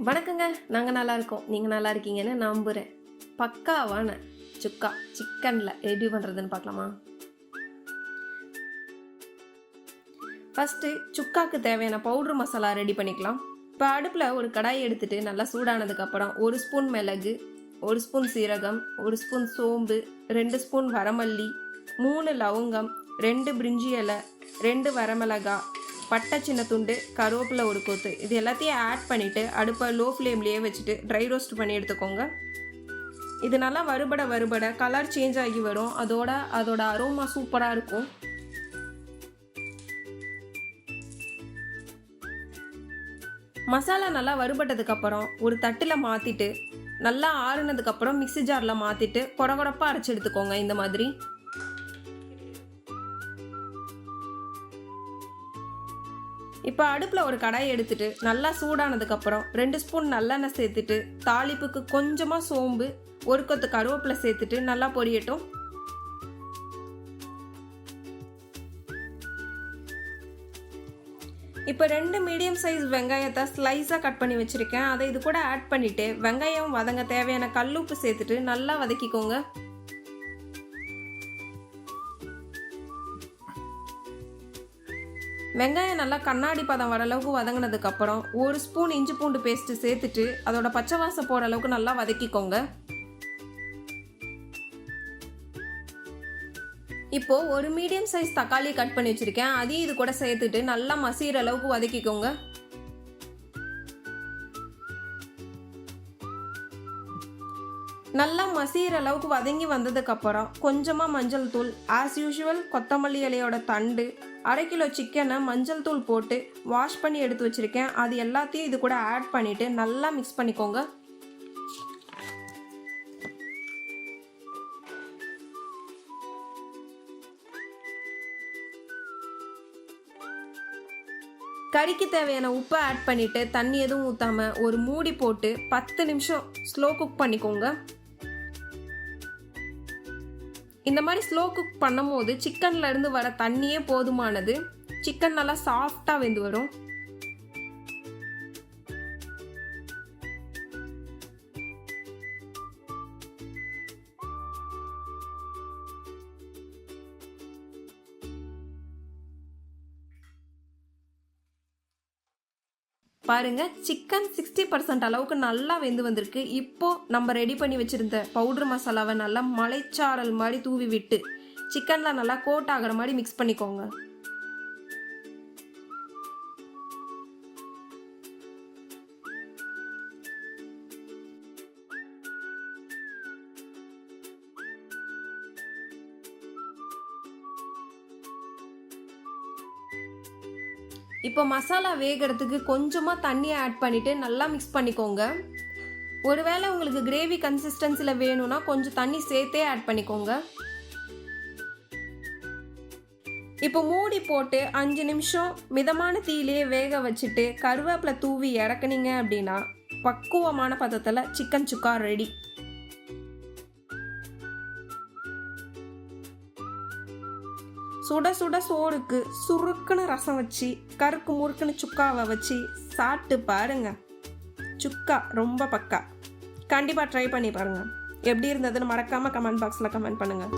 வணக்கங்க. நாங்கள் நல்லா இருக்கோம். நீங்கள் நல்லா இருக்கீங்கன்னு நம்புகிறேன் பக்காவான சுக்கா சிக்கனில் எப்படி பண்ணுறதுன்னு பார்க்கலாமா? ஃபஸ்ட்டு சுக்காக்கு தேவையான பவுட்ரு மசாலா ரெடி பண்ணிக்கலாம். இப்போ அடுப்பில் ஒரு கடாய் எடுத்துகிட்டு நல்லா சூடானதுக்கப்புறம் ஒரு ஸ்பூன் மிளகு ஒரு ஸ்பூன் சீரகம் ஒரு ஸ்பூன் சோம்பு ரெண்டு ஸ்பூன் வரமல்லி மூணு லவங்கம் ரெண்டு பிரிஞ்சி இலை ரெண்டு வரமிளகாய் பட்டை சின்ன துண்டு கருவேப்பிலை ஒரு கொத்து இது எல்லாத்தையும் ஆட் பண்ணிவிட்டு அடுப்பை லோ ஃப்ளேம்லேயே வச்சுட்டு ட்ரை ரோஸ்ட் பண்ணி எடுத்துக்கோங்க. இது நல்லா வறுபட வறுபட கலர் சேஞ்ச் ஆகி வரும். அதோட அதோட அரோமா சூப்பராக இருக்கும். மசாலா நல்லா வறுபட்டதுக்கப்புறம் ஒரு தட்டில் மாற்றிட்டு நல்லா ஆறுனதுக்கப்புறம் மிக்சி ஜாரில் மாற்றிட்டு கொடகொடப்பாக அரைச்சி எடுத்துக்கோங்க இந்த மாதிரி. இப்போ அடுப்பில் ஒரு கடாய் எடுத்துட்டு நல்லா சூடானதுக்கப்புறம் ரெண்டு ஸ்பூன் நல்லெண்ணெய் சேர்த்துட்டு தாளிப்புக்கு கொஞ்சமாக சோம்பு ஒரு கொத்து கருவேப்பிலை சேர்த்துட்டு நல்லா பொரியட்டும். இப்போ ரெண்டு மீடியம் சைஸ் வெங்காயத்தை ஸ்லைஸாக கட் பண்ணி வச்சுருக்கேன். அதை இது கூட ஆட் பண்ணிவிட்டு வெங்காயம் வதங்க தேவையான கல்லுப்பு சேர்த்துட்டு நல்லா வதக்கிக்கோங்க. வெங்காயம் நல்லா கண்ணாடி பதம் வர அளவுக்கு வதங்கினதுக்கப்புறம் ஒரு ஸ்பூன் இஞ்சி பூண்டு பேஸ்ட்டு சேர்த்துட்டு அதோட பச்சை வாசம் போகிற அளவுக்கு நல்லா வதக்கிக்கோங்க. இப்போ ஒரு மீடியம் சைஸ் தக்காளி கட் பண்ணி வச்சுருக்கேன். அதையும் இது கூட சேர்த்துட்டு நல்லா மசிகிற அளவுக்கு வதக்கிக்கோங்க. நல்லா மசிகிற அளவுக்கு வதங்கி வந்ததுக்கப்புறம் கொஞ்சமாக மஞ்சள் தூள் ஆஸ் யூஷுவல் கொத்தமல்லி இலையோட தண்டு அரை கிலோ சிக்கனை மஞ்சள் தூள் போட்டு வாஷ் பண்ணி எடுத்து வச்சுருக்கேன். அது எல்லாத்தையும் இது கூட ஆட் பண்ணிவிட்டு நல்லா மிக்ஸ் பண்ணிக்கோங்க. கறிக்கு தேவையான உப்பை ஆட் பண்ணிவிட்டு தண்ணி எதுவும் ஊற்றாம ஒரு மூடி போட்டு பத்து நிமிஷம் ஸ்லோ குக் பண்ணிக்கோங்க. இந்த மாதிரி ஸ்லோ குக் பண்ணும்போது போது சிக்கன்லேருந்து வர தண்ணியே போதுமானது. சிக்கன் நல்லா சாஃப்டாக வெந்து வரும். பாருங்க சிக்கன் சிக்ஸ்டி பர்சன்ட் அளவுக்கு நல்லா வெந்து வந்திருக்கு. இப்போ நம்ம ரெடி பண்ணி வச்சிருந்த பவுடர் மசாலாவை நல்லா மலைச்சாரல் மாதிரி தூவி விட்டு சிக்கன்ல நல்லா கோட் ஆகிற மாதிரி மிக்ஸ் பண்ணிக்கோங்க. இப்போ மசாலா வேகிறதுக்கு கொஞ்சமாக தண்ணியை ஆட் பண்ணிவிட்டு நல்லா மிக்ஸ் பண்ணிக்கோங்க. ஒருவேளை உங்களுக்கு கிரேவி கன்சிஸ்டன்சியில் வேணும்னா கொஞ்சம் தண்ணி சேர்த்தே ஆட் பண்ணிக்கோங்க. இப்போ மூடி போட்டு அஞ்சு நிமிஷம் மிதமான தீயிலேயே வேக வச்சுட்டு கருவேப்பிலை தூவி இறக்குனீங்க அப்படின்னா பக்குவமான பதத்தில் சிக்கன் சுக்கா ரெடி சுட சுட சோறுக்கு சுருக்குன்னு ரசம் வச்சு கருக்கு முறுக்குன்னு சுக்காவை வச்சு சாப்பிட்டு பாருங்க. சுக்கா ரொம்ப பக்கா. கண்டிப்பாக ட்ரை பண்ணி பாருங்கள் எப்படி இருந்ததுன்னு மறக்காமல் கமெண்ட் பாக்ஸில் கமெண்ட் பண்ணுங்கள்